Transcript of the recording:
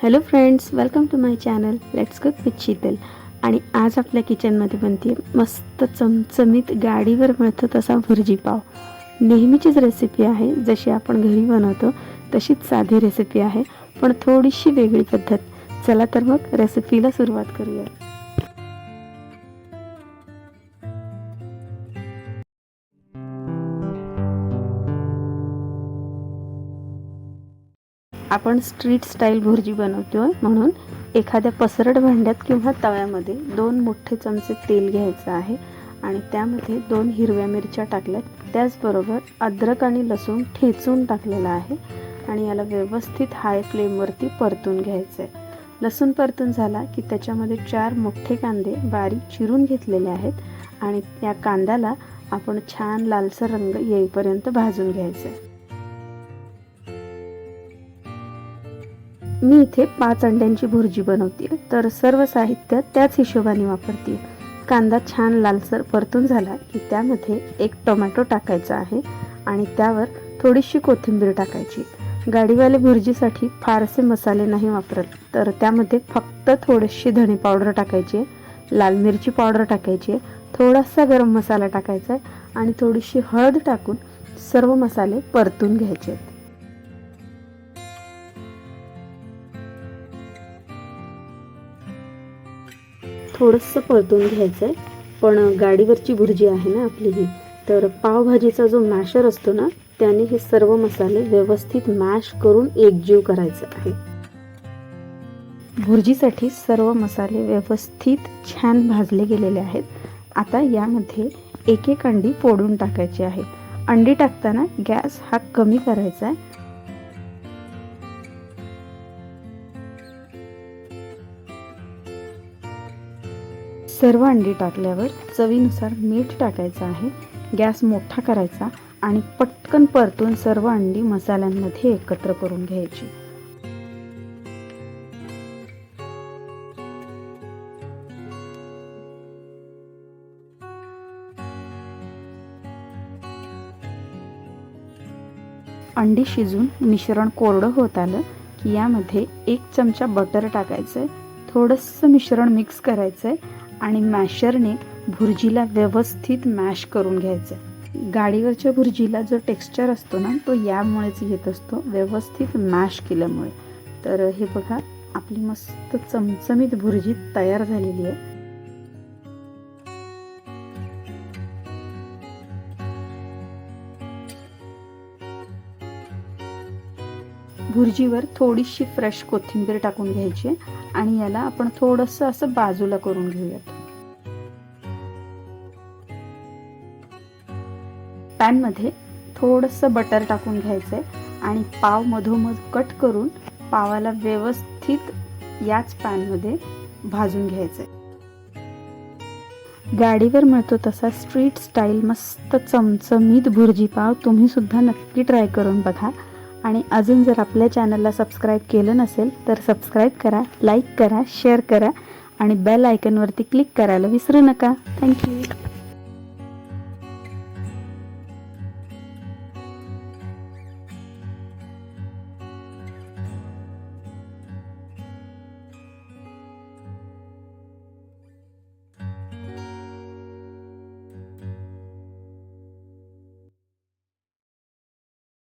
Hello friends welcome to my channel let's cook with Sheetal आणि आज आपल्या किचनमध्ये बनते मस्त चमचमीत गाडीवर मिळतो तसा भुर्जी पाव. नेहमीचीच रेसिपी आहे जशी आपण घरी बनवतो तशीच साधी रेसिपी आहे पण थोडीशी वेगळी पद्धत. चला तर मग रेसिपीला सुरुवात करूया आपण स्ट्रीट स्टाईल भुर्जी बनवतो आहे म्हणून एखाद्या पसरट भांड्यात किंवा तव्यामध्ये दोन मोठे चमचे तेल घ्यायचं आहे आणि त्यामध्ये दोन हिरव्या मिरच्या टाकल्यात. त्याचबरोबर अद्रक आणि लसूण ठेचून टाकलेलं आहे आणि याला व्यवस्थित हाय फ्लेमवरती परतून घ्यायचं आहे लसूण परतून झाला की त्याच्यामध्ये चार मोठे कांदे बारीक चिरून घेतलेले आहेत आणि या कांद्याला आपण छान लालसर रंग येईपर्यंत भाजून घ्यायचं आहे मी इथे पाच अंड्यांची भुर्जी बनवते तर सर्व साहित्य त्याच हिशोबाने वापरते कांदा छान लालसर परतून झाला की त्यामध्ये एक टोमॅटो टाकायचा आहे आणि त्यावर थोडीशी कोथिंबीर टाकायची. गाडीवाले भुर्जीसाठी फारसे मसाले नाही वापरत तर त्यामध्ये फक्त थोडीशी धणे पावडर टाकायची लाल मिरची पावडर टाकायची आहे थोडासा गरम मसाला टाकायचा आहे आणि थोडीशी हळद टाकून सर्व मसाले परतून घ्यायचे आहेत. थोडंसं परतून घ्यायचं आहे पण गाडीवरची भुर्जी आहे ना आपली ही तर पावभाजीचा जो मॅशर असतो ना त्याने हे सर्व मसाले व्यवस्थित मॅश करून एकजीव करायचं आहे. भुर्जीसाठी सर्व मसाले व्यवस्थित छान भाजले गेलेले आहेत. आता यामध्ये एक एक अंडी फोडून टाकायची आहे. अंडी टाकताना गॅस हा कमी करायचा आहे. सर्व अंडी टाकल्यावर चवीनुसार मीठ टाकायचं आहे. गॅस मोठा करायचा आणि पटकन परतून सर्व अंडी मसाल्यांमध्ये एकत्र करून घ्यायची. अंडी शिजून मिश्रण कोरडं होत आलं की यामध्ये एक चमचा बटर टाकायचं आहे थोडंसं मिश्रण मिक्स करायचं आहे आणि मॅशरने भुर्जीला व्यवस्थित मॅश करून घ्यायचं. गाडीवरच्या भुर्जीला जो टेक्स्चर असतो ना तो यामुळेच येत असतो व्यवस्थित मॅश केल्यामुळे. तर हे बघा आपली मस्त चमचमीत भुर्जी तयार झालेली आहे. भुर्जीवर थोडीशी फ्रेश कोथिंबीर टाकून घ्यायची आणि याला आपण थोडंसं असं बाजूला करून घेऊयात. पॅनमध्ये थोडंसं बटर टाकून घ्यायचं आहे आणि पाव मधोमध कट करून पावाला व्यवस्थित याच पॅनमध्ये भाजून घ्यायचं आहे गाडीवर मिळतो तसा स्ट्रीट स्टाईल मस्त चमचमीत भुर्जी पाव तुम्ही सुद्धा नक्की ट्राय करून बघा. आणि अजून जर आपल्या चॅनलला सबस्क्राईब केलं नसेल तर सबस्क्राईब करा लाईक करा शेअर करा आणि बेल आयकनवरती क्लिक करायला विसरू नका. थँक्यू.